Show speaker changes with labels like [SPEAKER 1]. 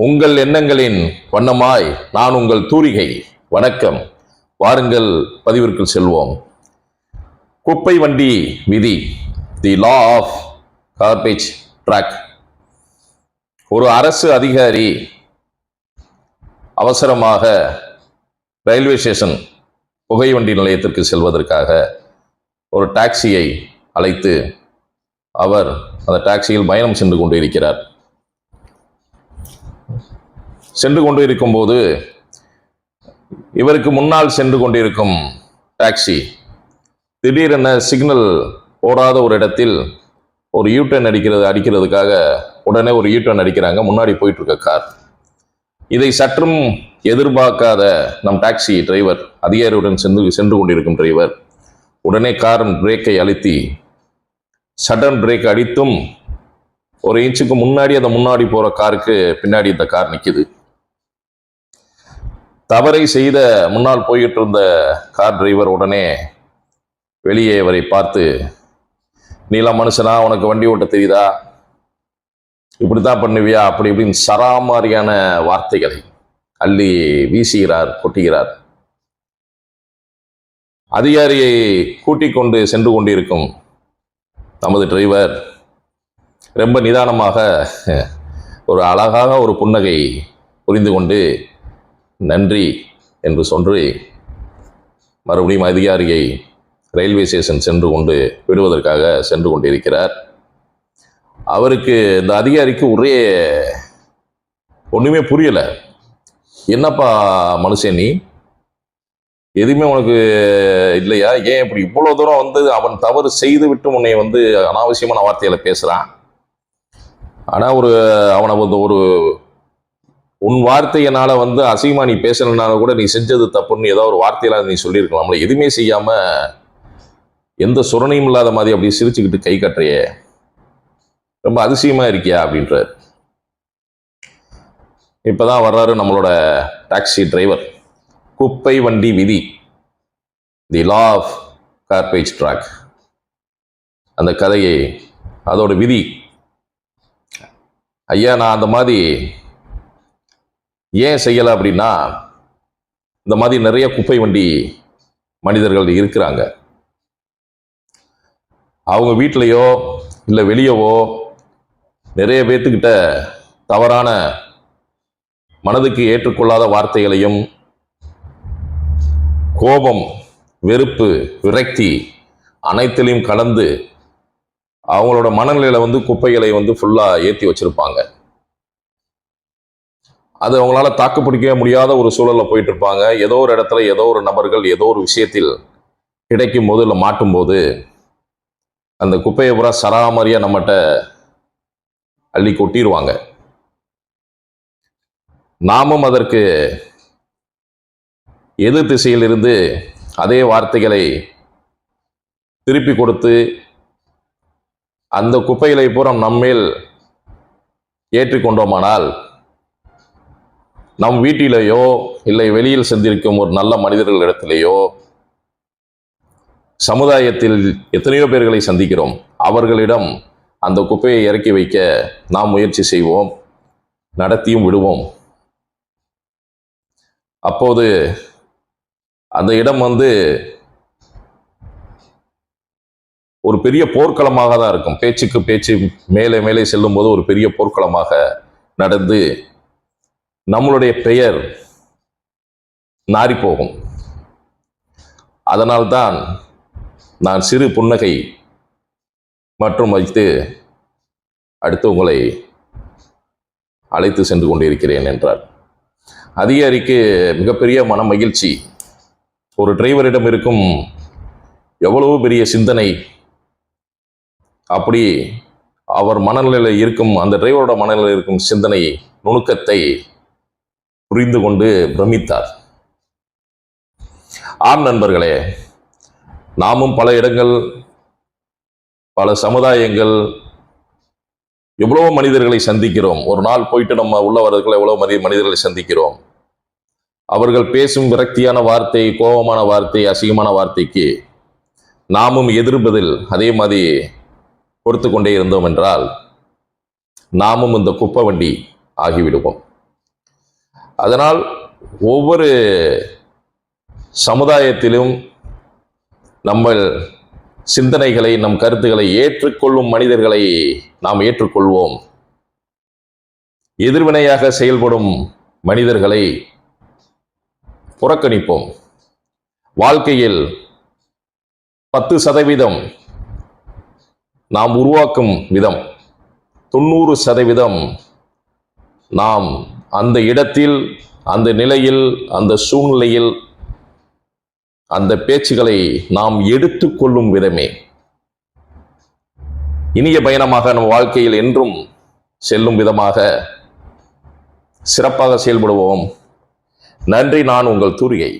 [SPEAKER 1] உங்கள் எண்ணங்களின் வண்ணமாய் நான் உங்கள் தூரிகை. வணக்கம். வாருங்கள் பதிவிற்கு செல்வோம். குப்பை வண்டி விதி. The law of garbage truck ஒரு அரசு அதிகாரி அவசரமாக ரயில்வே ஸ்டேஷன் புகை வண்டி நிலையத்திற்கு செல்வதற்காக ஒரு டாக்ஸியை அழைத்து அவர் அந்த டாக்ஸியில் பயணம் சென்று கொண்டு இருக்கிறார் சென்று கொண்டு இருக்கும்போது இவருக்கு முன்னால் சென்று கொண்டிருக்கும் டாக்ஸி திடீரென சிக்னல் போடாத ஒரு இடத்தில் ஒரு யூட்டர்ன் அடிக்கிறது அடிக்கிறதுக்காக உடனே ஒரு யூட்டர்ன் அடிக்கிறாங்க. முன்னாடி போயிட்டு இருக்க கார். இதை சற்றும் எதிர்பார்க்காத நம் டாக்ஸி டிரைவர் அதிகாரியுடன் சென்று சென்று கொண்டிருக்கும் டிரைவர் உடனே காரின் பிரேக்கை அழுத்தி சடன் பிரேக் அடித்தும் ஒரு இன்ச்சுக்கு முன்னாடி அந்த முன்னாடி போகிற காருக்கு பின்னாடி இந்த கார் நிற்கிது தவறை செய்த முன்னால் போயிட்டு இருந்த கார் டிரைவர் உடனே வெளியே அவரை பார்த்து நீலாம் மனுஷனா உனக்கு வண்டி ஓட்ட தெரியுதா? இப்படி தான் பண்ணுவியா? அப்படி இப்படின்னு சராமாரியான வார்த்தைகளை அள்ளி வீசுகிறார் கொட்டுகிறார். அதிகாரியை கூட்டிக் கொண்டு சென்று கொண்டிருக்கும் நமது டிரைவர் ரொம்ப நிதானமாக ஒரு அழகாக ஒரு புன்னகை புரிந்து கொண்டு நன்றி என்று சொல்லி மறுபடியும் அதிகாரியை ரயில்வே ஸ்டேஷன் சென்று கொண்டு விடுவதற்காக சென்று கொண்டிருக்கிறார். அவருக்கு இந்த அதிகாரிக்கு ஒரே ஒன்றுமே புரியலை. என்னப்பா மனுஷன் நீ? எதுவுமே உனக்கு இல்லையா? ஏன் இப்படி இவ்வளோ தூரம் வந்து அவன் தவறு செய்து விட்டு உன்னை வந்து அனாவசியமான வார்த்தைகளை பேசுகிறான் ஆனால் ஒரு அவனை வந்து ஒரு உன் வார்த்தையினால வந்து அசீமா நீ பேசலனால கூட நீ செஞ்சது தப்புன்னு ஏதோ ஒரு வார்த்தையில நீ சொல்லியிருக்கலாம்ல எதுவுமே செய்யாம எந்த சுரணையும் இல்லாத மாதிரி அப்படியே சிரிச்சுக்கிட்டு கை கட்டுறையே. ரொம்ப அதிசயமா இருக்கியா அப்படின்றார். இப்பதான் வர்றாரு நம்மளோட டாக்ஸி டிரைவர். குப்பை வண்டி விதி. The law of garbage truck அந்த கதையை அதோட விதி. ஐயா நான் அந்த மாதிரி ஏன் செய்யலை அப்படின்னா இந்த மாதிரி நிறைய குப்பை வண்டி மனிதர்கள் இருக்கிறாங்க. அவங்க வீட்லேயோ இல்லை வெளியவோ நிறைய பேர்த்துக்கிட்ட தவறான மனதுக்கு ஏற்றுக்கொள்ளாத வார்த்தைகளையும் கோபம் வெறுப்பு விரக்தி அனைத்திலையும் கலந்து அவங்களோட மனநிலையில் வந்து குப்பைகளை வந்து ஃபுல்லாக ஏற்றி வச்சிருப்பாங்க. அது அவங்களால தாக்கு பிடிக்கவே முடியாத ஒரு சூழலில் போயிட்டு இருப்பாங்க ஏதோ ஒரு இடத்துல ஏதோ ஒரு நபர்கள் ஏதோ ஒரு விஷயத்தில் கிடைக்கும் போது இல்லை மாட்டும் போது அந்த குப்பையை பூரா சராமரியாக நம்மகிட்ட அள்ளி கொட்டிடுவாங்க நாமும் அதற்கு எதிர் திசையில் இருந்து அதே வார்த்தைகளை திருப்பி கொடுத்து அந்த குப்பைகளை பூரா நம்மேல் ஏற்றிக்கொண்டோமானால் நம் வீட்டிலேயோ இல்லை வெளியில் சென்றிருக்கும் ஒரு நல்ல மனிதர்கள் இடத்திலேயோ சமுதாயத்தில் எத்தனையோ பேர்களை சந்திக்கிறோம். அவர்களிடம் அந்த குப்பையை இறக்கி வைக்க நாம் முயற்சி செய்வோம் நடத்தியும் விடுவோம். அப்போது அந்த இடம் வந்து ஒரு பெரிய போர்க்களமாக தான் இருக்கும். பேச்சுக்கு பேச்சு மேலே மேலே செல்லும் போது ஒரு பெரிய போர்க்களமாக நடந்து நம்மளுடைய பெயர் நாரிப்போகும் அதனால்தான் நான் சிறு புன்னகை மற்றும் வைத்து அடுத்து உங்களை அழைத்து சென்று கொண்டிருக்கிறேன் என்றார். அதிகாரிக்கு மிகப்பெரிய மன மகிழ்ச்சி ஒரு டிரைவரிடம் இருக்கும் எவ்வளவு பெரிய சிந்தனை. அப்படி அவர் மனநிலையில் இருக்கும் அந்த டிரைவரோட மனநிலையில் இருக்கும் சிந்தனை நுணுக்கத்தை புரிந்து கொண்டு பிரமித்தார். ஆம் நண்பர்களே நாமும் பல இடங்கள் பல சமுதாயங்கள் எவ்வளோ மனிதர்களை சந்திக்கிறோம். ஒரு நாள் போயிட்டு நம்ம உள்ள வரதுக்குள்ள எவ்வளவு மனித மனிதர்களை சந்திக்கிறோம். அவர்கள் பேசும் விரக்தியான வார்த்தை கோபமான வார்த்தை அசிங்கமான வார்த்தைக்கு நாமும் எதிர்ப்பதில் அதே மாதிரி பொறுத்து கொண்டே இருந்தோம் என்றால் நாமும் இந்த குப்பை வண்டி ஆகிவிடுவோம். அதனால் ஒவ்வொரு சமுதாயத்திலும் நம்ம சிந்தனைகளை நம் கருத்துக்களை ஏற்றுக்கொள்ளும் மனிதர்களை நாம் ஏற்றுக்கொள்வோம். எதிர்வினையாக செயல்படும் மனிதர்களை புறக்கணிப்போம். வாழ்க்கையில் பத்து சதவீதம் நாம் உருவாக்கும் விதம் தொண்ணூறு சதவீதம் நாம் அந்த இடத்தில் அந்த நிலையில் அந்த சூழ்நிலையில் அந்த பேச்சுகளை நாம் எடுத்துக்கொள்ளும் விதமே. இனிய பயணமாக நம் வாழ்க்கையில் என்றும் செல்லும் விதமாக சிறப்பாக செயல்படுவோம். நன்றி நான் உங்கள் தூரியை